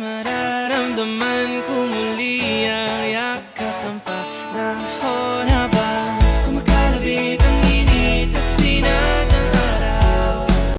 mararamdaman ko muli